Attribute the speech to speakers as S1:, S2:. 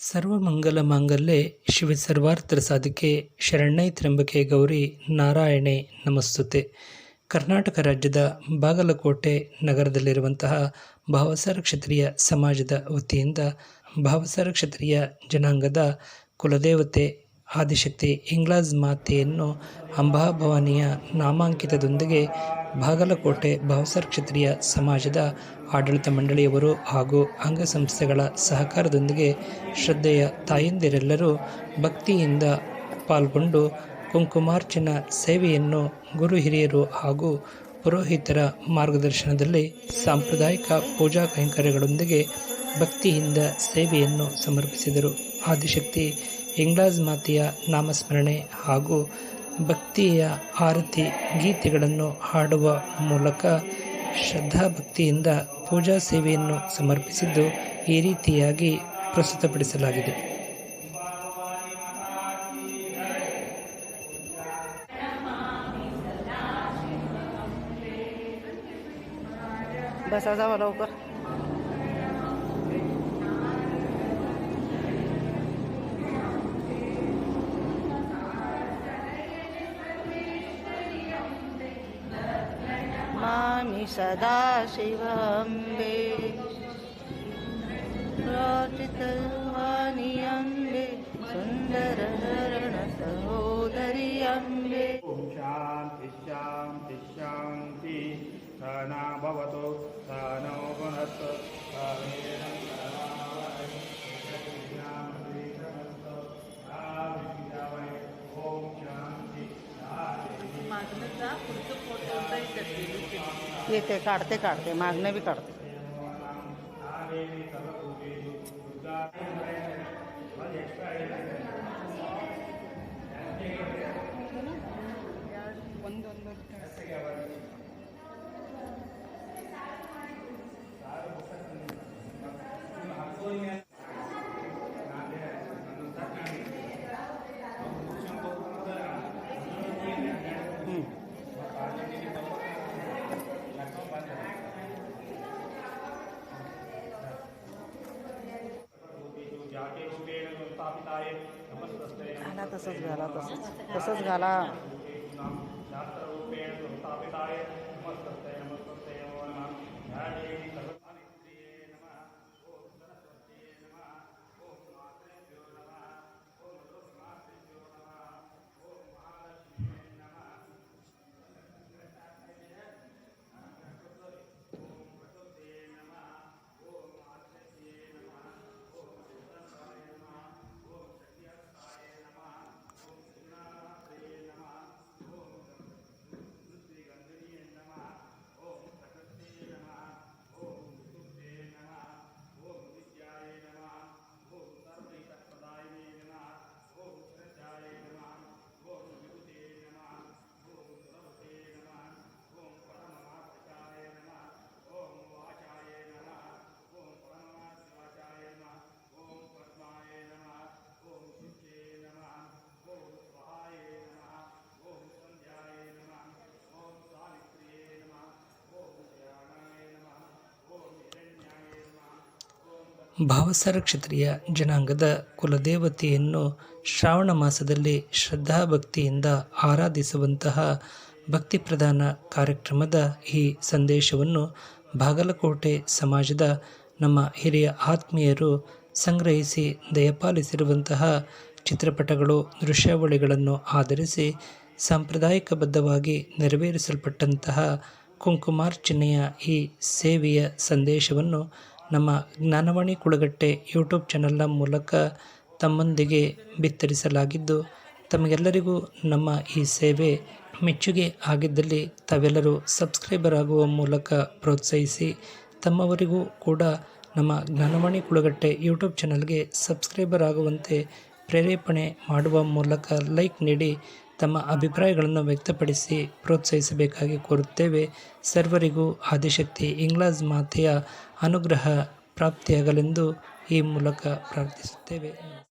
S1: ಸರ್ವಮಂಗಲ ಮಾಂಗಲ್ಯೆ ಶಿವ ಸರ್ವಾರ್ಥ ಸಾಧಕೆ ಶರಣೈ ತ್ರಂಬಕೆ ಗೌರಿ ನಾರಾಯಣೆ ನಮಸ್ತುತೆ. ಕರ್ನಾಟಕ ರಾಜ್ಯದ ಬಾಗಲಕೋಟೆ ನಗರದಲ್ಲಿರುವಂತಹ ಭಾವಸಾರ ಕ್ಷತ್ರಿಯ ಸಮಾಜದ ವತಿಯಿಂದ ಭಾವಸಾರ ಕ್ಷತ್ರಿಯ ಜನಾಂಗದ ಕುಲದೇವತೆ ಆದಿಶಕ್ತಿ ಇಂಗ್ಲಾಜ್ ಮಾತೆಯನ್ನು ಅಂಬಾಭವಾನಿಯ ನಾಮಾಂಕಿತದೊಂದಿಗೆ ಬಾಗಲಕೋಟೆ ಭಾವಸರ್ ಕ್ಷತ್ರಿಯ ಸಮಾಜದ ಆಡಳಿತ ಮಂಡಳಿಯವರು ಹಾಗೂ ಅಂಗಸಂಸ್ಥೆಗಳ ಸಹಕಾರದೊಂದಿಗೆ ಶ್ರದ್ಧೆಯ ತಾಯಂದಿರೆಲ್ಲರೂ ಭಕ್ತಿಯಿಂದ ಪಾಲ್ಗೊಂಡು ಕುಂಕುಮಾರ್ಚನ ಸೇವೆಯನ್ನು ಗುರು ಹಿರಿಯರು ಹಾಗೂ ಪುರೋಹಿತರ ಮಾರ್ಗದರ್ಶನದಲ್ಲಿ ಸಾಂಪ್ರದಾಯಿಕ ಪೂಜಾ ಕೈಂಕರ್ಯಗಳೊಂದಿಗೆ ಭಕ್ತಿಯಿಂದ ಸೇವೆಯನ್ನು ಸಮರ್ಪಿಸಿದರು. ಆದಿಶಕ್ತಿ ಇಂಗ್ಲಾಜ್ ಮಾತೆಯ ನಾಮಸ್ಮರಣೆ ಹಾಗೂ ಭಕ್ತಿಯ ಆರತಿ ಗೀತೆಗಳನ್ನು ಹಾಡುವ ಮೂಲಕ ಶ್ರದ್ಧಾಭಕ್ತಿಯಿಂದ ಪೂಜಾ ಸೇವೆಯನ್ನು ಸಮರ್ಪಿಸಿದ್ದು ಈ ರೀತಿಯಾಗಿ ಪ್ರಸ್ತುತಪಡಿಸಲಾಗಿದೆ.
S2: बसा मि सदाशिवाम्बे। प्रार्थितवाणी अम्बे सुन्दरहरणसहोदरि अम्बे
S3: शान्ति शान्ति शान्ति। तिष्ठान्ति भवतु स नो मा
S2: ये के काटते काटते
S3: मांगने भी काटते
S2: घाला तसंच घाला तसंच. तसंच घाला
S1: ಭಾವಸಾರ ಕ್ಷತ್ರಿಯ ಜನಾಂಗದ ಕುಲದೇವತೆಯನ್ನು ಶ್ರಾವಣ ಮಾಸದಲ್ಲಿ ಶ್ರದ್ಧಾಭಕ್ತಿಯಿಂದ ಆರಾಧಿಸುವಂತಹ ಭಕ್ತಿ ಪ್ರಧಾನ ಕಾರ್ಯಕ್ರಮದ ಈ ಸಂದೇಶವನ್ನು ಬಾಗಲಕೋಟೆ ಸಮಾಜದ ನಮ್ಮ ಹಿರಿಯ ಆತ್ಮೀಯರು ಸಂಗ್ರಹಿಸಿ ದಯಪಾಲಿಸಿರುವಂತಹ ಚಿತ್ರಪಟಗಳು, ದೃಶ್ಯಾವಳಿಗಳನ್ನು ಆಧರಿಸಿ ಸಾಂಪ್ರದಾಯಿಕಬದ್ಧವಾಗಿ ನೆರವೇರಿಸಲ್ಪಟ್ಟಂತಹ ಕುಂಕುಮಾರ್ಚನೆಯ ಈ ಸೇವೆಯ ಸಂದೇಶವನ್ನು ನಮ್ಮ ಜ್ಞಾನವಾಣಿ ಕುಳಗಟ್ಟೆ ಯೂಟ್ಯೂಬ್ ಚಾನಲ್ನ ಮೂಲಕ ತಮ್ಮೊಂದಿಗೆ ಬಿತ್ತರಿಸಲಾಗಿದ್ದು, ತಮಗೆಲ್ಲರಿಗೂ ನಮ್ಮ ಈ ಸೇವೆ ಮೆಚ್ಚುಗೆ ಆಗಿದ್ದಲ್ಲಿ ತಾವೆಲ್ಲರೂ ಸಬ್ಸ್ಕ್ರೈಬರ್ ಆಗುವ ಮೂಲಕ ಪ್ರೋತ್ಸಾಹಿಸಿ, ತಮ್ಮವರಿಗೂ ಕೂಡ ನಮ್ಮ ಜ್ಞಾನವಾಣಿ ಕುಳಗಟ್ಟೆ ಯೂಟ್ಯೂಬ್ ಚಾನಲ್ಗೆ ಸಬ್ಸ್ಕ್ರೈಬರ್ ಆಗುವಂತೆ ಪ್ರೇರೇಪಣೆ ಮಾಡುವ ಮೂಲಕ ಲೈಕ್ ನೀಡಿ ತಮ್ಮ ಅಭಿಪ್ರಾಯಗಳನ್ನು ವ್ಯಕ್ತಪಡಿಸಿ ಪ್ರೋತ್ಸಾಹಿಸಬೇಕಾಗಿ ಕೋರುತ್ತೇವೆ. ಸರ್ವರಿಗೂ ಆದಿಶಕ್ತಿ. ಇಂಗ್ಲಾಜ್ ಮಾತೆಯ ಅನುಗ್ರಹ ಪ್ರಾಪ್ತಿಯಾಗಲೆಂದು ಈ ಮೂಲಕ ಪ್ರಾರ್ಥಿಸುತ್ತೇವೆ.